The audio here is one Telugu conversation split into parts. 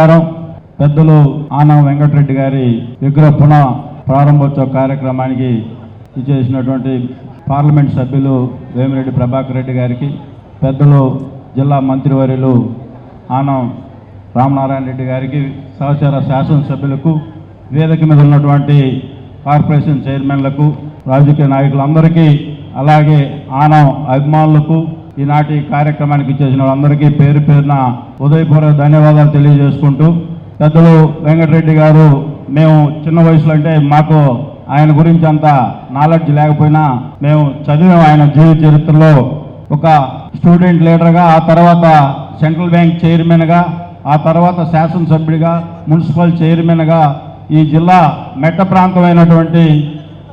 నమస్కారం. పెద్దలు ఆనం వెంకటరెడ్డి గారి విగ్రహ పునః ప్రారంభోత్సవ కార్యక్రమానికి ఇచ్చేసినటువంటి పార్లమెంట్ సభ్యులు వేమిరెడ్డి ప్రభాకర్ రెడ్డి గారికి పెద్దలు జిల్లా మంత్రివర్యులు ఆనం రామనారాయణ రెడ్డి గారికి సహచర శాసనసభ్యులకు వేదిక మీద ఉన్నటువంటి కార్పొరేషన్ చైర్మన్లకు రాజకీయ నాయకులందరికీ అలాగే ఆనం అభిమానులకు ఈనాటి కార్యక్రమానికి ఇచ్చేసిన వాళ్ళందరికీ పేరు పేరున ఉదయపూర్వక ధన్యవాదాలు తెలియజేసుకుంటూ పెద్దలు వెంకటరెడ్డి గారు మేము చిన్న వయసులో అంటే మాకు ఆయన గురించి అంత నాలెడ్జ్ లేకపోయినా మేము చదివాం ఆయన జీవిత చరిత్రలో. ఒక స్టూడెంట్ లీడర్గా ఆ తర్వాత సెంట్రల్ బ్యాంక్ చైర్మన్గా ఆ తర్వాత శాసనసభ్యుడిగా మున్సిపల్ చైర్మన్గా ఈ జిల్లా మెట్ట ప్రాంతమైనటువంటి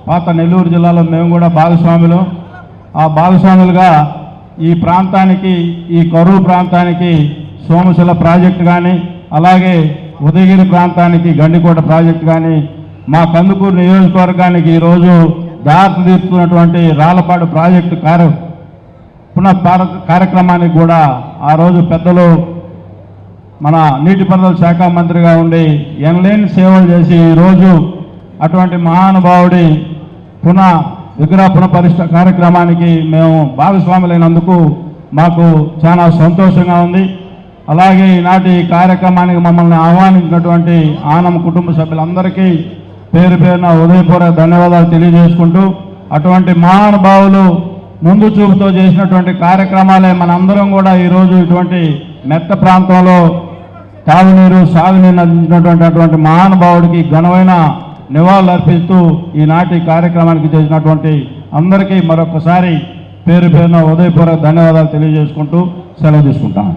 పాత నెల్లూరు జిల్లాలో మేము కూడా భాగస్వాములు. ఆ భాగస్వాములుగా ఈ ప్రాంతానికి ఈ కరువు ప్రాంతానికి సోమశిల ప్రాజెక్టు కానీ అలాగే ఉదయగిరి ప్రాంతానికి గండికోట ప్రాజెక్టు కానీ మా కందుకూరు నియోజకవర్గానికి ఈరోజు దారి తీస్తున్నటువంటి రాళ్ళపాడు ప్రాజెక్టు కార్య పునః కార్యక్రమానికి కూడా ఆ రోజు పెద్దలు మన నీటిపారుదల శాఖ మంత్రిగా ఉండి ఎనలేని సేవలు చేసి ఈరోజు అటువంటి మహానుభావుడి పునః విగ్రహ పరిష్ట కార్యక్రమానికి మేము భాగస్వాములైనందుకు మాకు చాలా సంతోషంగా ఉంది. అలాగే ఈనాటి కార్యక్రమానికి మమ్మల్ని ఆహ్వానించినటువంటి ఆనం కుటుంబ సభ్యులందరికీ పేరు పేరున ఉదయపూర్వక ధన్యవాదాలు తెలియజేసుకుంటూ అటువంటి మహానుభావులు ముందు చూపుతో చేసినటువంటి కార్యక్రమాలే మనందరం కూడా ఈరోజు ఇటువంటి మెత్త ప్రాంతంలో తాగునీరు సాగునీరు అందించినటువంటి అటువంటి మహానుభావుడికి ఘనమైన నివాళులర్పిస్తూ ఈనాటి కార్యక్రమానికి చేసినటువంటి అందరికీ మరొకసారి పేరు పేరున ఉదయపూర్వక ధన్యవాదాలు తెలియజేసుకుంటూ సెలవు తీసుకుంటాను.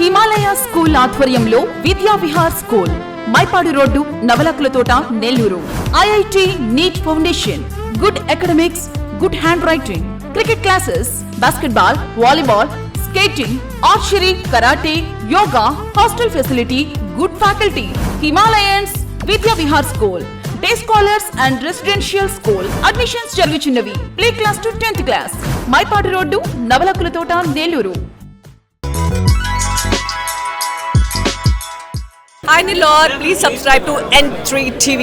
హిమాలయ స్కూల్ ఆధ్వర్యంలో Vidya Vihar school Mypadu road Navalakula Thota Nellore. IIT NEET foundation good academics good handwriting cricket classes basketball volleyball skating archery karate yoga hostel facility good faculty. Himalayans Vidya Vihar school day scholars and residential school. Admissions జరుగుచున్నవి. Play class to tenth class. Mypadu road Navalakula Thota Nellore Hi Nilor, please subscribe to N3 TV.